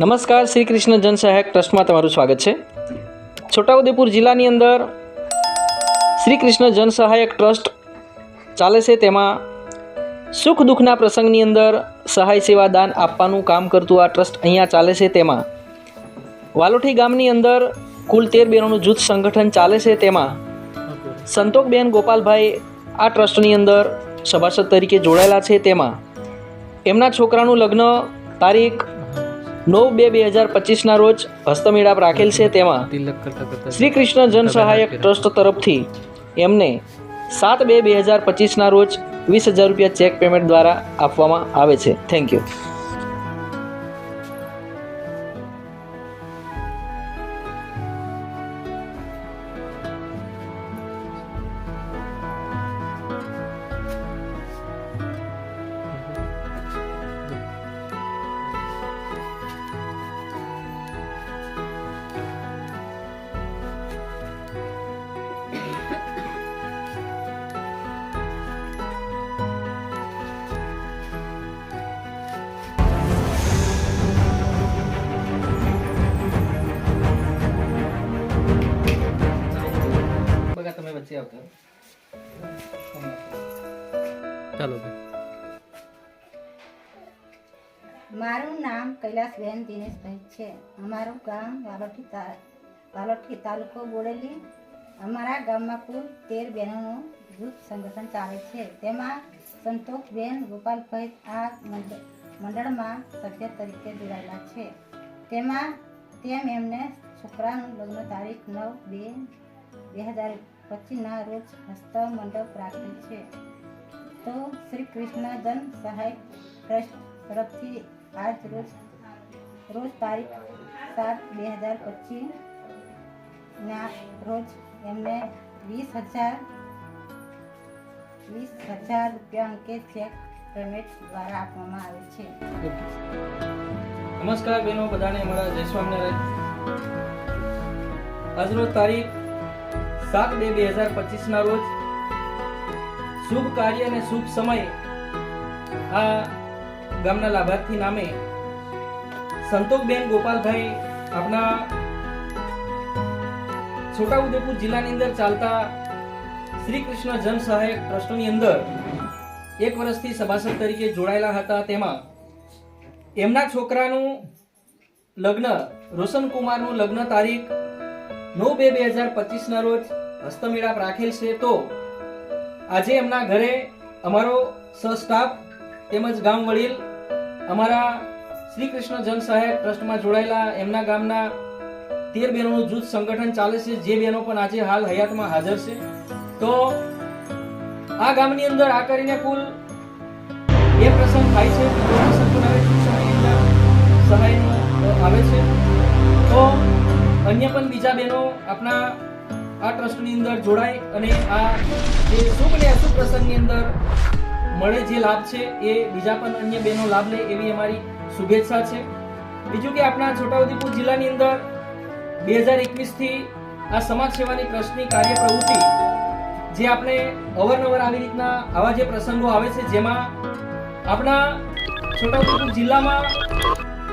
નમસ્કાર, શ્રી કૃષ્ણ જન સહાયક ટ્રસ્ટમાં તમારું સ્વાગત છે. છોટાઉદેપુર જિલ્લાની અંદર શ્રી કૃષ્ણ જન સહાયક ટ્રસ્ટ ચાલે છે. તેમાં સુખ દુઃખના પ્રસંગની અંદર સહાય સેવા દાન આપવાનું કામ કરતું આ ટ્રસ્ટ અહીંયા ચાલે છે. તેમાં વાલોઠી ગામની અંદર કુલ તેર બહેનોનું જૂથ સંગઠન ચાલે છે. તેમાં સંતોકબેન ગોપાલભાઈ આ ટ્રસ્ટની અંદર સભાસદ તરીકે જોડાયેલા છે. તેમાં એમના છોકરાનું લગ્ન તારીખ નવ બે બે હજાર પચીસના રોજ હસ્તમેળાપ રાખેલ છે તેમાં શ્રી કૃષ્ણ જન સહાયક ટ્રસ્ટ તરફથી એમને સાત બે બે હજાર પચીસના રોજ વીસ હજાર રૂપિયા ચેક પેમેન્ટ દ્વારા આપવામાં આવે છે. થેન્ક યુ બગા આવતા. ચાલો મારું નામ કૈલાસબેન દિનેશભાઈ છે. અમારું ગામ વાલોઠી તા વાલોઠી તાલુકો બોડેલી. અમારા ગામમાં કુલ તેર બહેનોનું જૂથ સંગઠન ચાલે છે. તેમાં સંતોષબેન ગોપાલભાઈ આ મંડ- મંડળમાં સભ્ય તરીકે જોડાયેલા છે. તેમાં તેમ એમને છોકરાનું લગ્ન તારીખ નવ બે બે હજાર પચીસના રોજ હસ્તા મંડપ રાખે છે. તો શ્રી કૃષ્ણ જન સહાય ટ્રસ્ટ તરફથી આજ રોજ રોજ તારીખ સાત બે હજાર પચીસના રોજ એમને વીસ હજાર વીસ હજાર રૂપિયા અંકે ચેક પેમેન્ટ દ્વારા આપવામાં આવે છે. નમસ્કાર બેનો, બધાને મળ્યા જય સ્વામિનારાયણ. આજનો તારીખ સાત બે બે હજાર પચીસના રોજ શુભ કાર્ય અને શુભ સમય આ ગામના લાભાર્થી નામે સંતોષબેન ગોપાલભાઈ આપણા છોટાઉદેપુર જિલ્લાની અંદર ચાલતા શ્રી કૃષ્ણ જન સહાયક ટ્રસ્ટની અંદર એક વર્ષથી સભાસદ તરીકે જોડાયેલા હતા. તેમાં એમના છોકરાનું લગ્ન, રોશનકુમારનું લગ્ન તારીખ નવ બે બે હજાર પચીસના રોજ હસ્તમેળાપ રાખેલ છે તો આજે એમના ઘરે અમારો સહસ્ટાફ તેમજ ગામ વડીલ અમારા શ્રી કૃષ્ણ જન સહાયક ટ્રસ્ટમાં જોડાયેલા એમના ગામના તેર બહેનોનું જૂથ સંગઠન ચાલે છે. જે બહેનો પણ આજે હાલ હયાતમાં હાજર છે. તો આ ગામની અંદર આ કરીને કુલ બે પ્રસંગ થાય છે. સહાયનો આવે છે. તો અન્ય પણ બીજા બહેનો આપણા આ ટ્રસ્ટની અંદર જોડાય અને આ જે શુભ ને અશુભ પ્રસંગની અંદર મળે જે લાભ છે, એ બીજા પણ અન્ય બહેનો લાભ લે એવી અમારી શુભેચ્છા છે. બીજું કે આપણા છોટાઉદેપુર જિલ્લાની અંદર બે હજાર એકવીસથી આ સમાજ સેવાની ટ્રસ્ટની કાર્ય પ્રવૃત્તિ જે આપણે અવારનવાર આવી રીતના આવા જે પ્રસંગો આવે છે, જેમાં આપણા છોટાઉદેપુર જિલ્લામાં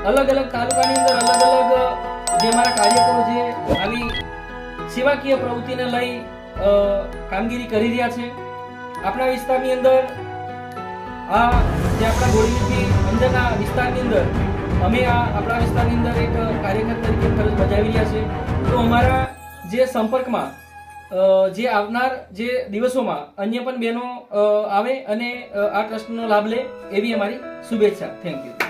અલગ અલગ તાલુકાની અંદર અલગ અલગ જે અમારા કાર્યકરો જે આવી સેવાકીય પ્રવૃત્તિને લઈ કામગીરી કરી રહ્યા છે, આપણા વિસ્તારની અંદર, આ જે આપણા ગોળીથી અંદરના વિસ્તારની અંદર, અમે આ આપણા વિસ્તારની અંદર એક કાર્યકર તરીકે ફરજ બજાવી રહ્યા છે. તો અમારા જે સંપર્કમાં જે આવનાર જે દિવસોમાં અન્ય પણ બહેનો આવે અને આ ટ્રસ્ટનો લાભ લે એવી અમારી શુભેચ્છા. Thank you